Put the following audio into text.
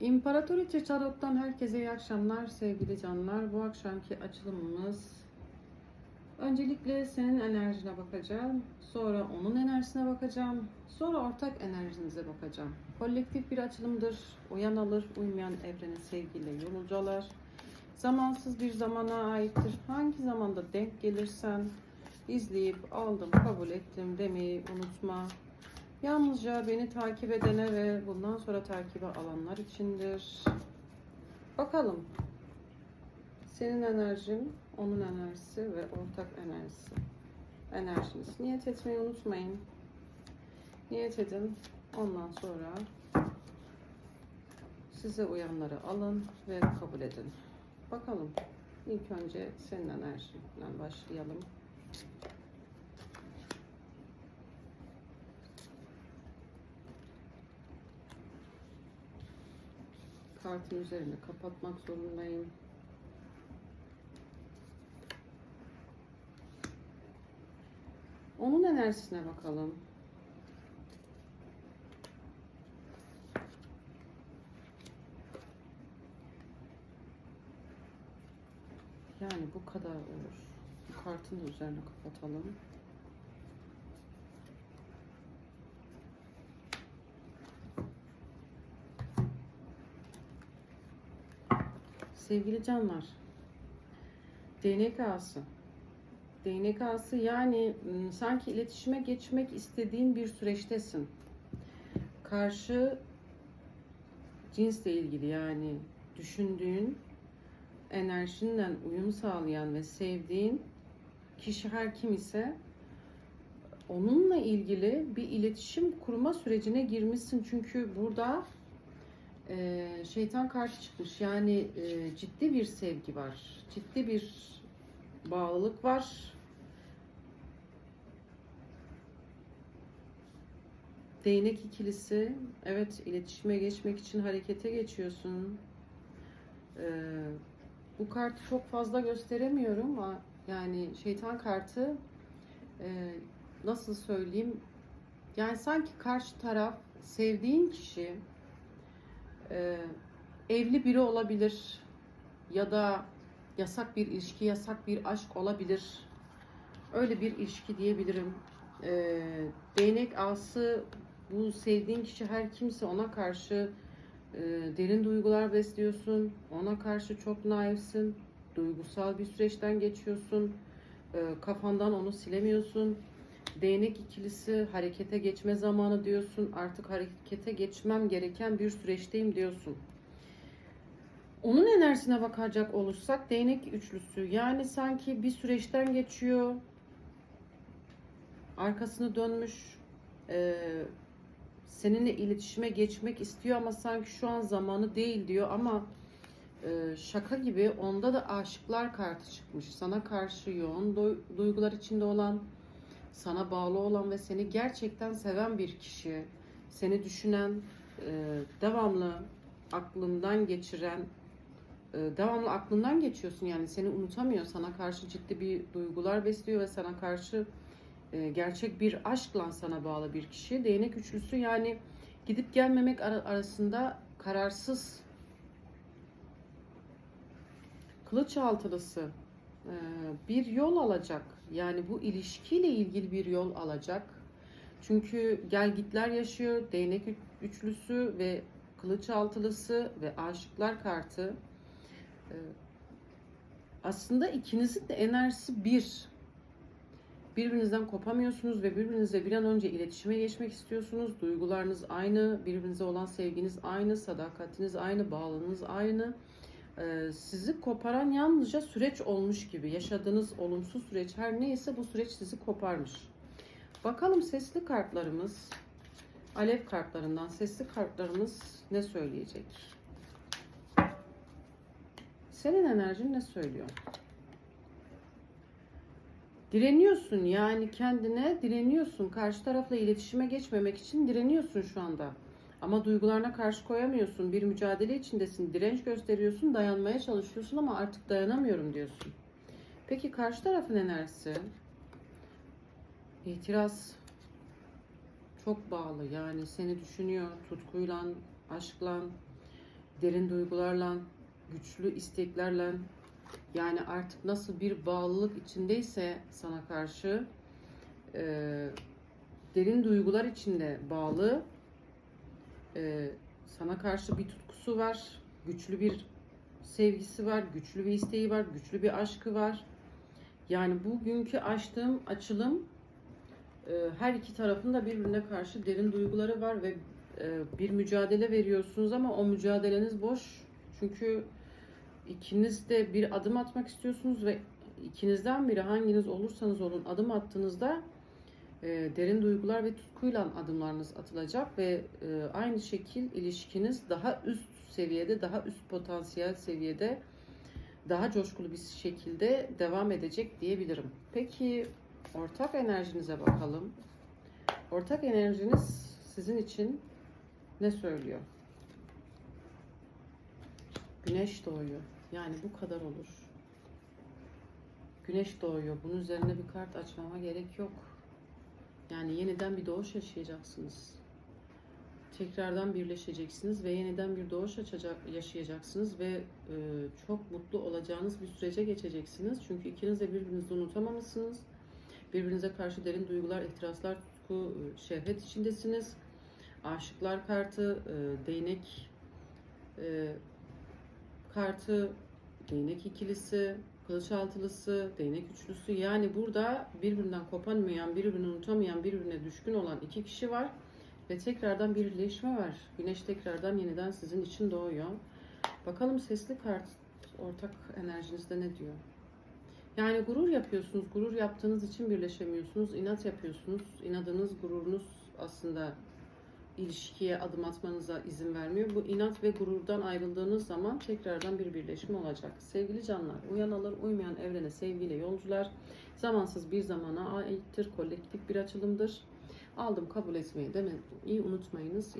İmparatoriçe Tarot'tan herkese iyi akşamlar sevgili canlar. Bu akşamki açılımımız öncelikle senin enerjine bakacağım. Sonra onun enerjisine bakacağım. Sonra ortak enerjinize bakacağım. Kolektif bir açılımdır. Uyan alır, uymayan evrene sevgiyle yolcular. Zamansız bir zamana aittir. Hangi zamanda denk gelirsen izleyip aldım, kabul ettim demeyi unutma. Yalnızca beni takip edene ve bundan sonra takibe alanlar içindir. Bakalım. Senin enerjin, onun enerjisi ve ortak enerjisi. Enerjiniz. Niyet etmeyi unutmayın. Niyet edin. Ondan sonra size uyanları alın ve kabul edin. Bakalım. İlk önce senin enerjinden başlayalım. Kartın üzerini kapatmak zorundayım. Onun enerjisine bakalım. Yani bu kadar olur. Bu kartın üzerine kapatalım. Sevgili canlar. Değnek ağası yani ım, sanki iletişime geçmek istediğin bir süreçtesin. Karşı cinsle ilgili yani düşündüğün, enerjinden uyum sağlayan ve sevdiğin kişi her kim ise onunla ilgili bir iletişim kurma sürecine girmişsin. Çünkü burada e, şeytan karşı çıkmış. Yani e, ciddi bir sevgi var. Ciddi bir bağlılık var. Değnek ikilisi. Evet iletişime geçmek için harekete geçiyorsun. E, bu kartı çok fazla gösteremiyorum ama yani şeytan kartı e, nasıl söyleyeyim yani sanki karşı taraf sevdiğin kişi e, evli biri olabilir ya da yasak bir ilişki, yasak bir aşk olabilir. Öyle bir ilişki diyebilirim. E, değnek ağası bu sevdiğin kişi her kimse ona karşı e, derin duygular besliyorsun. Ona karşı çok naifsin. Duygusal bir süreçten geçiyorsun. E, kafandan onu silemiyorsun. Değnek ikilisi harekete geçme zamanı diyorsun. Artık harekete geçmem gereken bir süreçteyim diyorsun. Onun enerjisine bakacak olursak değnek üçlüsü. Yani sanki bir süreçten geçiyor. Arkasını dönmüş. E, seninle iletişime geçmek istiyor ama sanki şu an zamanı değil diyor ama e, şaka gibi onda da aşıklar kartı çıkmış. Sana karşı yoğun du- duygular içinde olan, sana bağlı olan ve seni gerçekten seven bir kişi, seni düşünen, e, devamlı aklından geçiren, e, devamlı aklından geçiyorsun yani seni unutamıyor, sana karşı ciddi bir duygular besliyor ve sana karşı e, gerçek bir aşkla sana bağlı bir kişi. Değnek üçlüsü yani gidip gelmemek ara- arasında kararsız. Kılıç altılısı bir yol alacak. Yani bu ilişkiyle ilgili bir yol alacak. Çünkü gel gitler yaşıyor. Değnek üç- üçlüsü ve kılıç altılısı ve aşıklar kartı. E, aslında ikinizin de enerjisi bir birbirinizden kopamıyorsunuz ve birbirinizle bir an önce iletişime geçmek istiyorsunuz. Duygularınız aynı, birbirinize olan sevginiz aynı, sadakatiniz aynı, bağlılığınız aynı. Ee, sizi koparan yalnızca süreç olmuş gibi. Yaşadığınız olumsuz süreç her neyse bu süreç sizi koparmış. Bakalım sesli kartlarımız, alev kartlarından sesli kartlarımız ne söyleyecek? Senin enerjin ne söylüyor? Direniyorsun yani kendine direniyorsun. Karşı tarafla iletişime geçmemek için direniyorsun şu anda. Ama duygularına karşı koyamıyorsun. Bir mücadele içindesin. Direnç gösteriyorsun, dayanmaya çalışıyorsun ama artık dayanamıyorum diyorsun. Peki karşı tarafın enerjisi? İtiraz çok bağlı. Yani seni düşünüyor tutkuyla, aşkla. derin duygularla, güçlü isteklerle yani artık nasıl bir bağlılık içindeyse sana karşı e, derin duygular içinde bağlı e, sana karşı bir tutkusu var, güçlü bir sevgisi var, güçlü bir isteği var, güçlü bir aşkı var. Yani bugünkü açtığım açılım e, her iki tarafın da birbirine karşı derin duyguları var ve e, bir mücadele veriyorsunuz ama o mücadeleniz boş. Çünkü ikiniz de bir adım atmak istiyorsunuz ve ikinizden biri hanginiz olursanız olun adım attığınızda e, derin duygular ve tutkuyla adımlarınız atılacak ve e, aynı şekil ilişkiniz daha üst seviyede, daha üst potansiyel seviyede daha coşkulu bir şekilde devam edecek diyebilirim. Peki ortak enerjinize bakalım. Ortak enerjiniz sizin için ne söylüyor? Güneş doğuyor. Yani bu kadar olur. Güneş doğuyor. Bunun üzerine bir kart açmama gerek yok. Yani yeniden bir doğuş yaşayacaksınız. Tekrardan birleşeceksiniz ve yeniden bir doğuş yaşayacaksınız ve e, çok mutlu olacağınız bir sürece geçeceksiniz. Çünkü ikiniz de birbirinizi unutamamışsınız. Birbirinize karşı derin duygular, ihtiraslar, tutku, e, şehvet içindesiniz. Aşıklar kartı, e, değnek e, kartı, değnek ikilisi, kılıç altılısı, değnek üçlüsü. Yani burada birbirinden kopanmayan, birbirini unutamayan, birbirine düşkün olan iki kişi var. Ve tekrardan bir birleşme var. Güneş tekrardan yeniden sizin için doğuyor. Bakalım sesli kart ortak enerjinizde ne diyor? Yani gurur yapıyorsunuz. Gurur yaptığınız için birleşemiyorsunuz. İnat yapıyorsunuz. İnadınız, gururunuz aslında ilişkiye adım atmanıza izin vermiyor. Bu inat ve gururdan ayrıldığınız zaman tekrardan bir birleşme olacak. Sevgili canlar, uyan alır, uymayan evrene sevgiyle yolcular. Zamansız bir zamana aittir, kolektif bir açılımdır. Aldım kabul etmeyi demeyi unutmayınız.